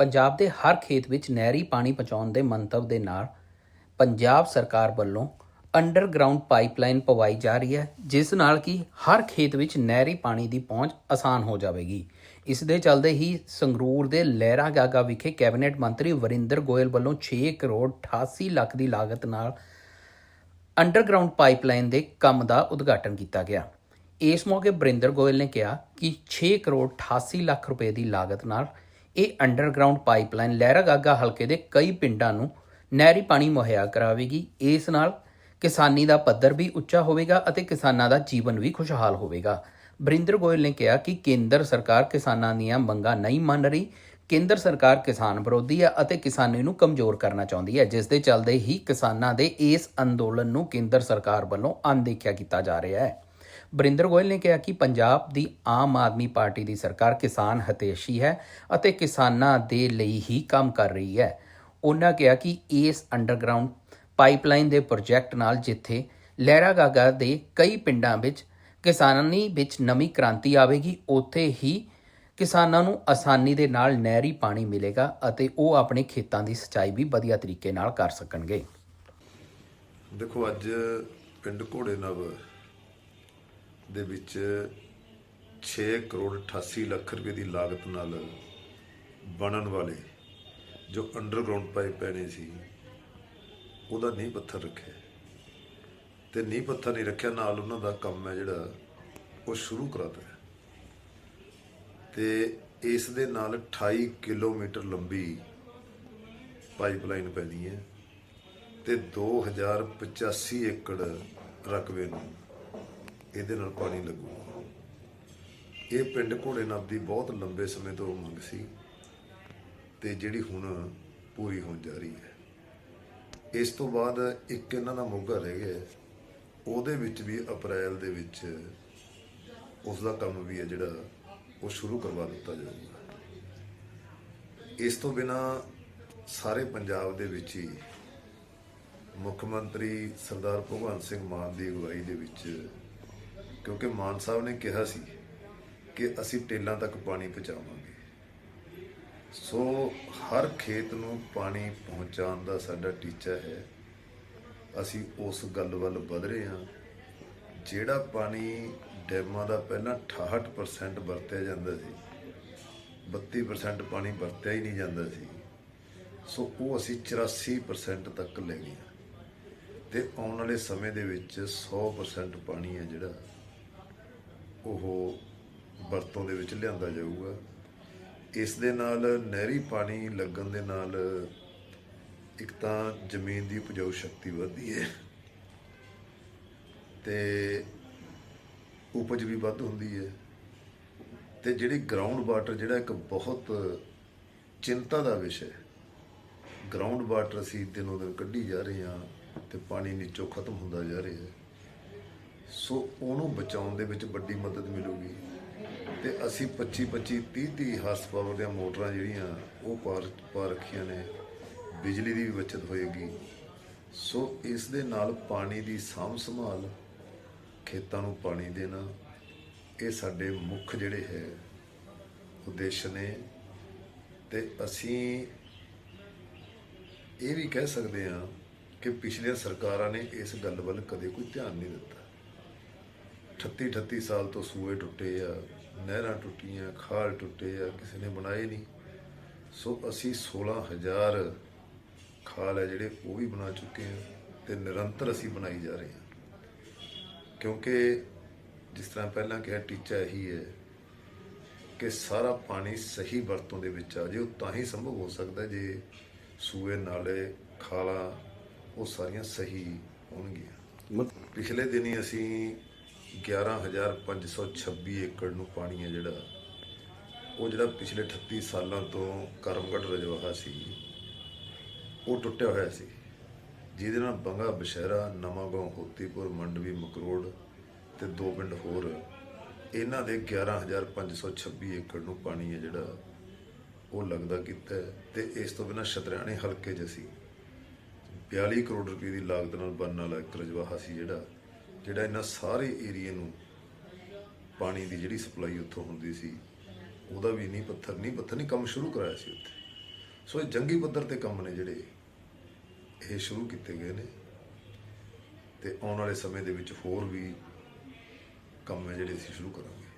ਪੰਜਾਬ ਦੇ ਹਰ ਖੇਤ ਵਿੱਚ ਨਹਿਰੀ ਪਾਣੀ ਪਹੁੰਚਾਉਣ ਦੇ ਮੰਤਵ ਦੇ ਨਾਲ ਪੰਜਾਬ ਸਰਕਾਰ ਵੱਲੋਂ ਅੰਡਰਗਰਾਉਂਡ ਪਾਈਪਲਾਈਨ ਪਵਾਈ ਜਾ ਰਹੀ ਹੈ, ਜਿਸ ਨਾਲ ਕਿ ਹਰ ਖੇਤ ਵਿੱਚ ਨਹਿਰੀ ਪਾਣੀ ਦੀ ਪਹੁੰਚ ਆਸਾਨ ਹੋ ਜਾਵੇਗੀ। ਇਸ ਦੇ ਚੱਲਦੇ ਹੀ ਸੰਗਰੂਰ ਦੇ ਲਹਿਰਾ ਗਾਗਾ ਵਿਖੇ ਕੈਬਨਿਟ ਮੰਤਰੀ ਵਰਿੰਦਰ ਗੋਇਲ ਵੱਲੋਂ 6 ਕਰੋੜ 88 ਲੱਖ ਦੀ ਲਾਗਤ ਨਾਲ ਅੰਡਰਗਰਾਉਂਡ ਪਾਈਪਲਾਈਨ ਦੇ ਕੰਮ ਦਾ ਉਦਘਾਟਨ ਕੀਤਾ ਗਿਆ। ਇਸ ਮੌਕੇ ਵਰਿੰਦਰ ਗੋਇਲ ਨੇ ਕਿਹਾ ਕਿ 6 ਕਰੋੜ 88 ਲੱਖ ਰੁਪਏ ਦੀ ਲਾਗਤ ਨਾਲ ਇਹ ਅੰਡਰਗਰਾਉਂਡ ਪਾਈਪਲਾਈਨ ਲਹਿਰਾਗਾਗਾ ਹਲਕੇ ਦੇ ਕਈ ਪਿੰਡਾਂ ਨੂੰ ਨਹਿਰੀ ਪਾਣੀ ਮੁਹੱਈਆ ਕਰਾਵੇਗੀ। ਇਸ ਨਾਲ ਕਿਸਾਨੀ ਦਾ ਪੱਧਰ ਵੀ ਉੱਚਾ ਹੋਵੇਗਾ ਅਤੇ ਕਿਸਾਨਾਂ ਦਾ ਜੀਵਨ ਵੀ ਖੁਸ਼ਹਾਲ ਹੋਵੇਗਾ। ਬਰਿੰਦਰ ਗੋਇਲ ਨੇ ਕਿਹਾ ਕਿ ਕੇਂਦਰ ਸਰਕਾਰ ਕਿਸਾਨਾਂ ਦੀਆਂ ਮੰਗਾਂ ਨਹੀਂ ਮੰਨ ਰਹੀ। ਕੇਂਦਰ ਸਰਕਾਰ ਕਿਸਾਨ ਵਿਰੋਧੀ ਹੈ ਅਤੇ ਕਿਸਾਨੀ ਨੂੰ ਕਮਜ਼ੋਰ ਕਰਨਾ ਚਾਹੁੰਦੀ ਹੈ। ਜਿਸ ਦੇ ਚੱਲਦੇ ਹੀ ਕਿਸਾਨਾਂ ਦੇ ਇਸ ਅੰਦੋਲਨ ਨੂੰ ਕੇਂਦਰ ਸਰਕਾਰ ਵੱਲੋਂ ਅਣਦੇਖਿਆ ਕੀਤਾ ਜਾ ਰਿਹਾ ਹੈ। ਬਰਿੰਦਰ ਗੋਇਲ ਨੇ ਕਿਹਾ ਕਿ ਪੰਜਾਬ ਦੀ ਆਮ ਆਦਮੀ ਪਾਰਟੀ ਦੀ ਸਰਕਾਰ ਕਿਸਾਨ ਹਤੇਸ਼ੀ ਹੈ ਅਤੇ ਕਿਸਾਨਾਂ ਦੇ ਲਈ ਹੀ ਕੰਮ ਕਰ ਰਹੀ ਹੈ। ਉਹਨਾਂ ਕਿਹਾ ਕਿ ਇਸ ਅੰਡਰਗਰਾਉਂਡ ਪਾਈਪਲਾਈਨ ਦੇ ਪ੍ਰੋਜੈਕਟ ਨਾਲ ਜਿੱਥੇ ਲਹਿਰਾਗਾਗਾ ਦੇ ਕਈ ਪਿੰਡਾਂ ਵਿੱਚ ਕਿਸਾਨੀ ਵਿੱਚ ਨਵੀਂ ਕ੍ਰਾਂਤੀ ਆਵੇਗੀ, ਉੱਥੇ ਹੀ ਕਿਸਾਨਾਂ ਨੂੰ ਆਸਾਨੀ ਦੇ ਨਾਲ ਨਹਿਰੀ ਪਾਣੀ ਮਿਲੇਗਾ ਅਤੇ ਉਹ ਆਪਣੇ ਖੇਤਾਂ ਦੀ ਸਿੰਚਾਈ ਵੀ ਵਧੀਆ ਤਰੀਕੇ ਨਾਲ ਕਰ ਸਕਣਗੇ। ਦੇਖੋ, ਅੱਜ ਪਿੰਡ ਘੋੜੇ ਨਵ ਦੇ ਵਿੱਚ 6 ਕਰੋੜ 88 ਲੱਖ ਰੁਪਏ ਦੀ ਲਾਗਤ ਨਾਲ ਬਣਨ ਵਾਲੇ ਜੋ ਅੰਡਰਗਰਾਉਂਡ ਪਾਈਪ ਪੈਣੇ ਸੀ, ਉਹਦਾ ਨੀਂਹ ਪੱਥਰ ਰੱਖਿਆ। ਤੇ ਨੀਂਹ ਪੱਥਰ ਨਹੀਂ ਰੱਖਿਆ, ਨਾਲ ਉਹਨਾਂ ਦਾ ਕੰਮ ਹੈ ਜਿਹੜਾ ਉਹ ਸ਼ੁਰੂ ਕਰਾਤਾ ਹੈ। ਤੇ ਇਸ ਦੇ ਨਾਲ 28 ਕਿਲੋਮੀਟਰ ਲੰਬੀ ਪਾਈਪਲਾਈਨ ਪੈਣੀ ਹੈ ਤੇ 2085 ਏਕੜ ਰਕਬੇ ਨੂੰ ਇਹਦੇ ਨਾਲ ਪਾਣੀ ਲੱਗੂਗਾ ਇਹ ਪਿੰਡ ਘੋੜੇ ਨੱਬ ਦੀ ਬਹੁਤ ਲੰਬੇ ਸਮੇਂ ਤੋਂ ਮੰਗ ਸੀ ਤੇ ਜਿਹੜੀ ਹੁਣ ਪੂਰੀ ਹੋਣ ਜਾ ਰਹੀ ਹੈ। ਇਸ ਤੋਂ ਬਾਅਦ ਇੱਕ ਇਹਨਾਂ ਦਾ ਮੋਗਾ ਰਹਿ ਗਿਆ ਉਹਦੇ ਵਿੱਚ ਵੀ ਅਪ੍ਰੈਲ ਦੇ ਵਿੱਚ ਉਸ ਦਾ ਕੰਮ ਵੀ ਹੈ ਜਿਹੜਾ ਉਹ ਸ਼ੁਰੂ ਕਰਵਾ ਦਿੱਤਾ ਜਾਊਗਾ। ਇਸ ਤੋਂ ਬਿਨਾ ਸਾਰੇ ਪੰਜਾਬ ਦੇ ਵਿੱਚ ਹੀ ਮੁੱਖ ਮੰਤਰੀ ਸਰਦਾਰ ਭਗਵੰਤ ਸਿੰਘ ਮਾਨ ਦੀ ਅਗਵਾਈ ਦੇ ਵਿੱਚ ਕਿਉਂਕਿ ਮਾਨ ਸਾਹਿਬ ਨੇ ਕਿਹਾ ਸੀ ਕਿ ਅਸੀਂ ਟੇਲਾਂ ਤੱਕ ਪਾਣੀ ਪਹੁੰਚਾਵਾਂਗੇ। ਸੋ ਹਰ ਖੇਤ ਨੂੰ ਪਾਣੀ ਪਹੁੰਚਾਉਣ ਦਾ ਸਾਡਾ ਟੀਚਾ ਹੈ। ਅਸੀਂ ਉਸ ਗੱਲ ਵੱਲ ਵਧ ਰਹੇ ਹਾਂ। ਜਿਹੜਾ ਪਾਣੀ ਡੈਮਾਂ ਦਾ ਪਹਿਲਾਂ 68% ਵਰਤਿਆ ਜਾਂਦਾ ਸੀ 32% ਪਾਣੀ ਵਰਤਿਆ ਹੀ ਨਹੀਂ ਜਾਂਦਾ ਸੀ। ਸੋ ਉਹ ਅਸੀਂ 84% ਤੱਕ ਲੈ ਗਏ ਹਾਂ। ਤੇ ਆਉਣ ਵਾਲੇ ਸਮੇਂ ਦੇ ਵਿੱਚ 100% ਪਾਣੀ ਹੈ ਜਿਹੜਾ ਉਹ ਵਰਤੋਂ ਦੇ ਵਿੱਚ ਲਿਆਂਦਾ ਜਾਊਗਾ। ਇਸ ਦੇ ਨਾਲ ਨਹਿਰੀ ਪਾਣੀ ਲੱਗਣ ਦੇ ਨਾਲ ਇੱਕ ਤਾਂ ਜ਼ਮੀਨ ਦੀ ਉਪਜਾਊ ਸ਼ਕਤੀ ਵਧਦੀ ਹੈ ਤੇ ਉਪਜ ਵੀ ਵੱਧ ਹੁੰਦੀ ਹੈ ਤੇ ਜਿਹੜੀ ਗਰਾਊਂਡ ਵਾਟਰ ਜਿਹੜਾ ਇੱਕ ਬਹੁਤ ਚਿੰਤਾ ਦਾ ਵਿਸ਼ਾ ਹੈ। ਗਰਾਊਂਡ ਵਾਟਰ ਅਸੀਂ ਦਿਨੋਂ ਦਿਨ ਕੱਢੀ ਜਾ ਰਹੇ ਹਾਂ ਤੇ ਪਾਣੀ ਨੀਚੋਂ ਖਤਮ ਹੁੰਦਾ ਜਾ ਰਿਹਾ ਹੈ। ਸੋ ਉਹਨੂੰ ਬਚਾਉਣ ਦੇ ਵਿੱਚ ਵੱਡੀ ਮਦਦ ਮਿਲੂਗੀ। ਤੇ ਅਸੀਂ 25 25 30 30 ਹਾਰਸ ਪਾਵਰ ਦੀਆਂ ਮੋਟਰਾਂ ਜਿਹੜੀਆਂ, ਉਹ ਪਾ ਪਾ ਰੱਖੀਆਂ ਨੇ। ਬਿਜਲੀ ਦੀ ਵੀ ਬਚਤ ਹੋਏਗੀ। ਸੋ ਇਸ ਦੇ ਨਾਲ ਪਾਣੀ ਦੀ ਸਾਂਭ ਸੰਭਾਲ, ਖੇਤਾਂ ਨੂੰ ਪਾਣੀ ਦੇਣਾ, ਇਹ ਸਾਡੇ ਮੁੱਖ ਜਿਹੜੇ ਹੈ, ਉਦੇਸ਼ ਨੇ। ਤੇ ਅਸੀਂ ਇਹ ਵੀ ਕਹਿ ਸਕਦੇ ਹਾਂ ਕਿ ਪਿਛਲੀਆਂ ਸਰਕਾਰਾਂ ਨੇ ਇਸ ਗੱਲ ਵੱਲ ਕਦੇ ਕੋਈ ਧਿਆਨ ਨਹੀਂ ਦਿੱਤਾ। 38 38 ਸਾਲ ਤੋਂ ਸੂਏ ਟੁੱਟੇ ਆ ਨਹਿਰਾਂ ਟੁੱਟੀਆਂ ਖਾਲ ਟੁੱਟੇ ਆ ਕਿਸੇ ਨੇ ਬਣਾਏ ਨਹੀਂ। ਸੋ ਅਸੀਂ 16000 ਖਾਲ ਹੈ ਜਿਹੜੇ ਉਹ ਵੀ ਬਣਾ ਚੁੱਕੇ ਆ ਤੇ ਨਿਰੰਤਰ ਅਸੀਂ ਬਣਾਈ ਜਾ ਰਹੇ ਹਾਂ। ਕਿਉਂਕਿ ਜਿਸ ਤਰ੍ਹਾਂ ਪਹਿਲਾਂ ਕਿਹਾ ਟੀਚਾ ਇਹੀ ਹੈ ਕਿ ਸਾਰਾ ਪਾਣੀ ਸਹੀ ਵਰਤੋਂ ਦੇ ਵਿੱਚ ਆ ਜੇ ਉਹ ਤਾਂ ਹੀ ਸੰਭਵ ਹੋ ਸਕਦਾ ਜੇ ਸੂਏ ਨਾਲੇ ਖਾਲਾ ਉਹ ਸਾਰੀਆਂ ਸਹੀ ਹੋਣਗੀਆਂ। ਪਿਛਲੇ ਦਿਨੀ ਅਸੀਂ 11526 ਏਕੜ ਨੂੰ ਪਾਣੀ ਹੈ ਜਿਹੜਾ। ਉਹ ਜਿਹੜਾ ਪਿਛਲੇ 38 ਸਾਲਾਂ ਤੋਂ ਕਰਮਗੜ ਰਜਵਾਹਾ ਸੀ, ਉਹ ਟੁੱਟਿਆ ਹੋਇਆ ਸੀ। ਜਿਹਦੇ ਨਾਲ ਬੰਗਾ, ਬਸ਼ਹਿਰਾ ਨਵਾਂਗਾਉਂ ਹੋਤੀਪੁਰ, ਮੰਡਵੀ, ਮਕਰੋੜ ਤੇ ਦੋ ਪਿੰਡ ਹੋਰ, ਇਹਨਾਂ ਦੇ 11526 ਏਕੜ ਨੂੰ ਪਾਣੀ ਹੈ ਜਿਹੜਾ ਉਹ ਲੱਗਦਾ ਕੀਤਾ ਹੈ ਤੇ ਇਸ ਤੋਂ ਬਿਨਾਂ ਸ਼ਤਰਾਣੇ ਹਲਕੇ 'ਚ ਅਸੀਂ 42 ਕਰੋੜ ਰੁਪਏ ਦੀ ਲਾਗਤ ਨਾਲ ਬਣਨ ਵਾਲਾ ਇੱਕ ਰਜਵਾਹਾ ਸੀ ਜਿਹੜਾ ਜਿਹੜਾ ਇਹਨਾਂ ਸਾਰੇ ਏਰੀਏ ਨੂੰ ਪਾਣੀ ਦੀ ਜਿਹੜੀ ਸਪਲਾਈ ਉੱਥੋਂ ਹੁੰਦੀ ਸੀ, ਉਹਦਾ ਵੀ ਨਹੀਂ ਪੱਥਰ ਨਹੀਂ ਪੱਥਰ, ਨਹੀਂ ਕੰਮ ਸ਼ੁਰੂ ਕਰਾਇਆ ਸੀ ਉੱਥੇ। ਸੋ ਇਹ ਜੰਗੀ ਪੱਧਰ ਤੇ ਕੰਮ ਨੇ ਜਿਹੜੇ, ਇਹ ਸ਼ੁਰੂ ਕੀਤੇ ਗਏ ਨੇ। ਤੇ ਆਉਣ ਵਾਲੇ ਸਮੇਂ ਦੇ ਵਿੱਚ ਹੋਰ ਵੀ ਕੰਮ ਹੈ ਜਿਹੜੇ ਅਸੀਂ ਸ਼ੁਰੂ ਕਰਾਂਗੇ।